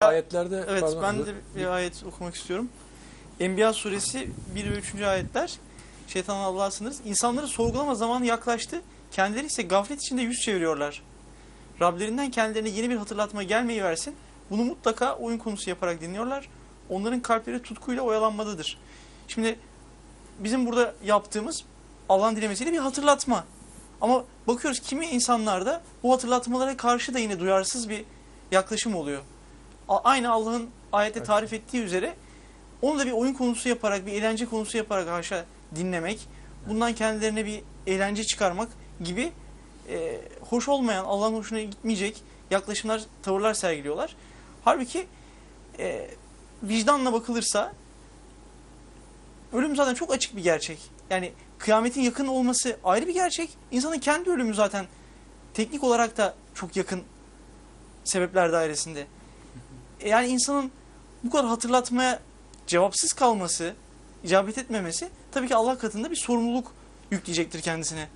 Ayetlerde Evet pardon, ben de bir ayet okumak istiyorum. Enbiya suresi 1 ve 3. ayetler. Şeytanın Allah'a sınırız. İnsanları sorgulama zamanı yaklaştı. Kendileri ise gaflet içinde yüz çeviriyorlar. Rablerinden kendilerine yeni bir hatırlatma gelmeyi versin. Bunu mutlaka oyun konusu yaparak dinliyorlar. Onların kalpleri tutkuyla oyalanmadadır. Şimdi bizim burada yaptığımız Allah'ın dilemesiyle bir hatırlatma. Ama bakıyoruz kimi insanlarda bu hatırlatmalara karşı da yine duyarsız bir yaklaşım oluyor. Aynı Allah'ın ayette tarif ettiği üzere onu da bir oyun konusu yaparak, bir eğlence konusu yaparak haşa dinlemek, bundan kendilerine bir eğlence çıkarmak gibi e, hoş olmayan, Allah'ın hoşuna gitmeyecek yaklaşımlar, tavırlar sergiliyorlar. Halbuki e, vicdanla bakılırsa ölüm zaten çok açık bir gerçek. Yani kıyametin yakın olması ayrı bir gerçek. İnsanın kendi ölümü zaten teknik olarak da çok yakın sebepler dairesinde. Yani insanın bu kadar hatırlatmaya cevapsız kalması, icabet etmemesi tabii ki Allah katında bir sorumluluk yükleyecektir kendisine.